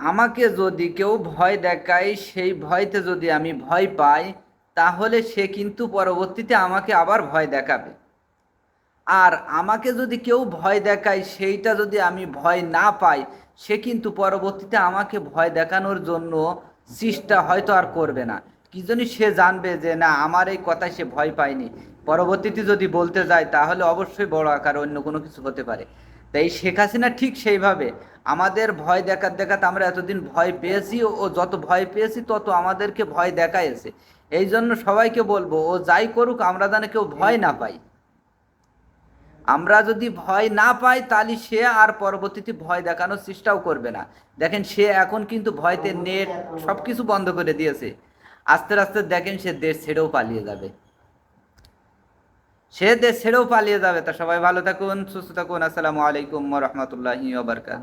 আমাকে যদি কেউ ভয় দেখায়, সেই ভয়তে যদি আমি ভয় পাই, তাহলে সে কিন্তু পরবর্তীতে আমাকে আবার ভয় দেখাবে। আর আমাকে যদি কেউ ভয় দেখায়, সেইটা যদি আমি ভয় না পাই, সে কিন্তু পরবর্তীতে আমাকে ভয় দেখানোর জন্য চেষ্টা হয়তো আর করবে না। কি জন্য সে জানবে যে, না, আমার এই কথায় সে ভয় পায়নি। পরবর্তীতে যদি বলতে যায়, তাহলে অবশ্যই বড় আকার অন্য কোনো কিছু হতে পারে। তাই শেখ হাসিনা ঠিক সেইভাবে। আমাদের ভয় দেখাত দেখাত আমরা এতদিন ভয় পেয়েছি ও যত ভয় পেয়েছি তত আমাদেরকে ভয় দেখাইছে। এই জন্য সবাইকে বলব, ও যাই করুক, আমরা যেন কেউ ভয় না পাই। আমরা যদি ভয় না পাই, তাহলে সে আর পরবর্তীতে ভয় দেখানোর চেষ্টাও করবে না। দেখেন, সে এখন কিন্তু ভয়তে নেট সব কিছু বন্ধ করে দিয়েছে। আস্তে আস্তে দেখেন, সে দেশ ছেড়েও পালিয়ে যাবে। সে দেশ ছেড়েও পালিয়ে যাবে। তা সবাই ভালো থাকুন, সুস্থ থাকুন। আসসালামু আলাইকুম রহমতুল্লাহ ওবরকাত